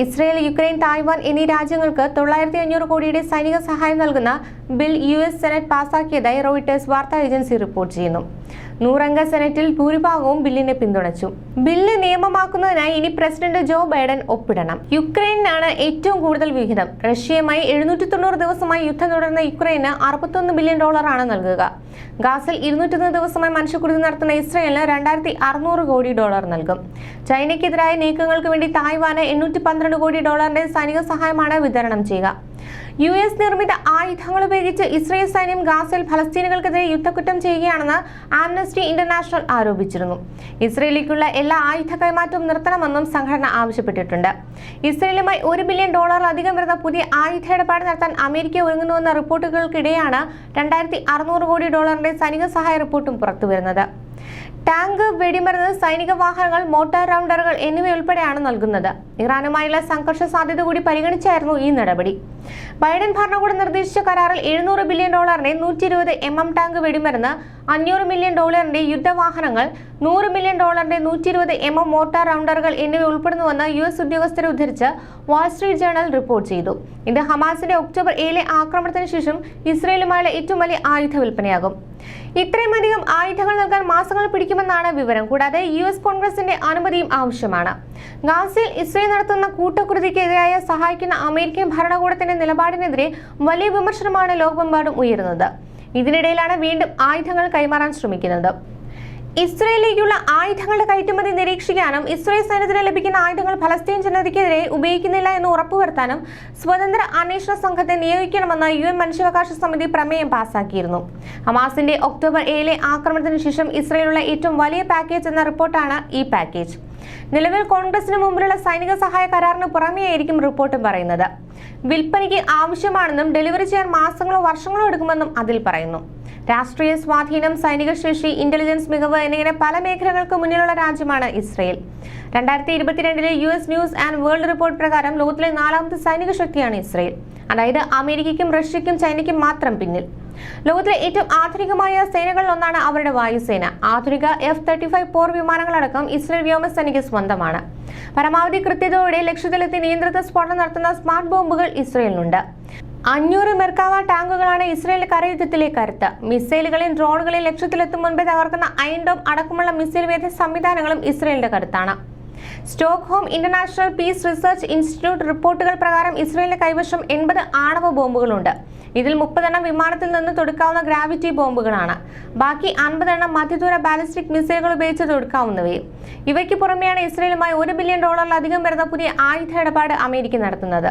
Israel Ukraine Taiwan എന്നീ രാജ്യങ്ങൾക്ക് തൊള്ളായിരത്തി അഞ്ഞൂറ് കോടിയുടെ സൈനിക സഹായം നൽകുന്ന ബിൽ യു എസ് സെനറ്റ് പാസാക്കിയതായി റോയിട്ടേഴ്സ് വാർത്താ ഏജൻസി റിപ്പോർട്ട് ചെയ്യുന്നു. നൂറംഗ സെനറ്റിൽ ഭൂരിഭാഗവും ബില്ലിനെ പിന്തുണച്ചു. ബില്ല് നിയമമാക്കുന്നതിനായി ഇനി പ്രസിഡന്റ് ജോ ബൈഡൻ ഒപ്പിടണം. യുക്രൈനാണ് ഏറ്റവും കൂടുതൽ വിഹിതം. റഷ്യയുമായി എഴുന്നൂറ്റി തൊണ്ണൂറ് ദിവസമായി യുദ്ധം തുടർന്ന യുക്രൈന് അറുപത്തൊന്ന് ബില്യൺ ഡോളറാണ് നൽകുക. ഗാസിൽ ഇരുന്നൂറ്റൊന്ന് ദിവസമായി മനുഷ്യക്കുരുതി നടത്തുന്ന ഇസ്രയേലിന് രണ്ടായിരത്തി അറുന്നൂറ് കോടി ഡോളർ നൽകും. ചൈനയ്ക്കെതിരായ നീക്കങ്ങൾക്ക് വേണ്ടി തായ്വാന് എണ്ണൂറ്റി പന്ത്രണ്ട് കോടി ഡോളറിന്റെ സൈനിക സഹായമാണ് വിതരണം ചെയ്യുക. യു എസ് നിർമ്മിത ആയുധങ്ങൾ ഉപയോഗിച്ച് ഇസ്രയേൽ സൈന്യം ഗാസയിൽ ഫലസ്തീനുകൾക്കെതിരെ യുദ്ധക്കുറ്റം ചെയ്യുകയാണെന്ന് ആംനസ്റ്റി ഇന്റർനാഷണൽ ആരോപിച്ചിരുന്നു. ഇസ്രയേലിലേക്കുള്ള എല്ലാ ആയുധ കൈമാറ്റവും നിർത്തണമെന്നും സംഘടന ആവശ്യപ്പെട്ടിട്ടുണ്ട്. ഇസ്രയേലുമായി ഒരു ബില്യൺ ഡോളറിലധികം വരുന്ന പുതിയ ആയുധ ഇടപാട് നടത്താൻ അമേരിക്ക ഒരുങ്ങുന്നുവെന്ന റിപ്പോർട്ടുകൾക്കിടെയാണ് രണ്ടായിരത്തി അറുന്നൂറ് കോടി ഡോളറിന്റെ സൈനിക സഹായ റിപ്പോർട്ടും പുറത്തുവരുന്നത്. ടാങ്ക് വെടിമരുന്ന് സൈനിക വാഹനങ്ങൾ മോട്ടോർ റൗണ്ടറുകൾ എന്നിവയുൾപ്പെടെയാണ് നൽകുന്നത്. ഇറാനുമായുള്ള സംഘർഷ സാധ്യത കൂടി പരിഗണിച്ചായിരുന്നു ഈ നടപടി. ബൈഡൻ ഭരണകൂടം നിർദ്ദേശിച്ച കരാറിൽ എഴുന്നൂറ് ബില്യൺ ഡോളറിന്റെ നൂറ്റി ഇരുപത് എം എം ടാങ്ക് വെടിമരുന്ന് അഞ്ഞൂറ് മില്യൺ ഡോളറിന്റെ യുദ്ധവാഹനങ്ങൾ നൂറ് മില്യൺ ഡോളറിന്റെ നൂറ്റി ഇരുപത് എം എം മോട്ടാർ റൗണ്ടറുകൾ എന്നിവ ഉൾപ്പെടുന്നുവെന്ന് യു എസ് ഉദ്യോഗസ്ഥരെ ഉദ്ധരിച്ച് വാൾസ്ട്രീറ്റ് ജേണൽ റിപ്പോർട്ട് ചെയ്തു. ഇത് ഹമാസിന്റെ ഒക്ടോബർ ഏഴിലെ ആക്രമണത്തിന് ശേഷം ഇസ്രയേലുമായുള്ള ഏറ്റവും വലിയ ആയുധ വിൽപ്പനയാകും. ഇത്രയുമധികം ആയുധങ്ങൾ നൽകാൻ മാസങ്ങൾ പിടിക്കുമെന്നാണ് വിവരം. കൂടാതെ യു എസ് കോൺഗ്രസിന്റെ അനുമതിയും ആവശ്യമാണ്. ഗാസയിൽ ഇസ്രയേൽ നടത്തുന്ന കൂട്ടക്കുരുതിക്കെതിരായ സഹായിക്കുന്ന അമേരിക്കൻ ഭരണകൂടത്തിന്റെ നിലപാടിനെതിരെ വലിയ വിമർശനമാണ് ലോകമെമ്പാടും ഉയരുന്നത്. ഇതിനിടയിലാണ് വീണ്ടും ആയുധങ്ങൾ കൈമാറാൻ ശ്രമിക്കുന്നത്. ഇസ്രയേലിലേക്കുള്ള ആയുധങ്ങളുടെ കയറ്റുമതി നിരീക്ഷിക്കാനും ഇസ്രയേൽ സൈന്യത്തിന് ലഭിക്കുന്ന ആയുധങ്ങൾ ഫലസ്തീൻ ജനതയ്ക്കെതിരെ ഉപയോഗിക്കുന്നില്ല എന്ന് ഉറപ്പുവരുത്താനും സ്വതന്ത്ര അന്വേഷണ സംഘത്തെ നിയോഗിക്കണമെന്ന് യു എൻ മനുഷ്യാവകാശ സമിതി പ്രമേയം പാസാക്കിയിരുന്നു. ഹമാസിന്റെ ഒക്ടോബർ ഏഴിലെ ആക്രമണത്തിന് ശേഷം ഇസ്രയേലുള്ള ഏറ്റവും വലിയ പാക്കേജ് എന്ന റിപ്പോർട്ടാണ് ഈ പാക്കേജ്. നിലവിൽ കോൺഗ്രസിന് മുമ്പിലുള്ള സൈനിക സഹായ കരാറിന് പുറമെയായിരിക്കും റിപ്പോർട്ടും പറയുന്നത്. വിൽപ്പനയ്ക്ക് ആവശ്യമാണെന്നും ഡെലിവറി ചെയ്യാൻ മാസങ്ങളോ വർഷങ്ങളോ എടുക്കുമെന്നും അതിൽ പറയുന്നു. രാഷ്ട്രീയ സ്വാധീനം സൈനിക ശേഷി ഇന്റലിജൻസ് മികവ് എന്നിങ്ങനെ പല മേഖലകൾക്ക് മുന്നിലുള്ള രാജ്യമാണ് ഇസ്രയേൽ. രണ്ടായിരത്തി ഇരുപത്തിരണ്ടിലെ U S news and world report പ്രകാരം ലോകത്തിലെ നാലാമത്തെ സൈനിക ശക്തിയാണ് ഇസ്രയേൽ. അതായത് അമേരിക്കയ്ക്കും റഷ്യയ്ക്കും ചൈനയ്ക്കും മാത്രം പിന്നിൽ. ലോകത്തിലെ ഏറ്റവും ആധുനികമായ സേനകളിൽ ഒന്നാണ് അവരുടെ വായുസേന. ആധുനിക എഫ് തേർട്ടി ഫൈവ് പോർ വിമാനങ്ങളടക്കം ഇസ്രയേൽ വ്യോമസേനയ്ക്ക് സ്വന്തമാണ്. പരമാവധി കൃത്യതയോടെ ലക്ഷ്യത്തിലെത്തി നിയന്ത്രിത സ്ഫോടനം നടത്തുന്ന സ്മാർട്ട് ബോംബുകൾ ഇസ്രയേലിനുണ്ട്. അഞ്ഞൂറ് മെർക്കാവ ടാങ്കുകളാണ് ഇസ്രയേൽ കരയുദ്ധത്തിലെ കരുത്ത്. മിസൈലുകളെയും ഡ്രോണുകളെയും ലക്ഷ്യത്തിലെത്തും മുൻപേ തകർക്കുന്ന അയൻഡോം അടക്കമുള്ള മിസൈൽ വേദ സംവിധാനങ്ങളും ഇസ്രയേലിന്റെ കരുത്താണ്. Stockholm International Peace Research Institute റിപ്പോർട്ടുകൾ പ്രകാരം ഇസ്രയേലിന്റെ കൈവശം എൺപത് ആണവ ബോംബുകളുണ്ട്. ഇതിൽ മുപ്പതെണ്ണം വിമാനത്തിൽ നിന്ന് തൊടുക്കാവുന്ന ഗ്രാവിറ്റി ബോംബുകളാണ്. ബാക്കി അൻപതെണ്ണം മധ്യദൂര ബാലിസ്റ്റിക് മിസൈലുകൾ ഉപയോഗിച്ച് തൊടുക്കാവുന്നവയും. ഇവയ്ക്ക് പുറമെയാണ് ഇസ്രയേലുമായി ഒരു ബില്യൺ ഡോളറിലധികം വരുന്ന പുതിയ ആയുധ ഇടപാട് അമേരിക്ക നടത്തുന്നത്.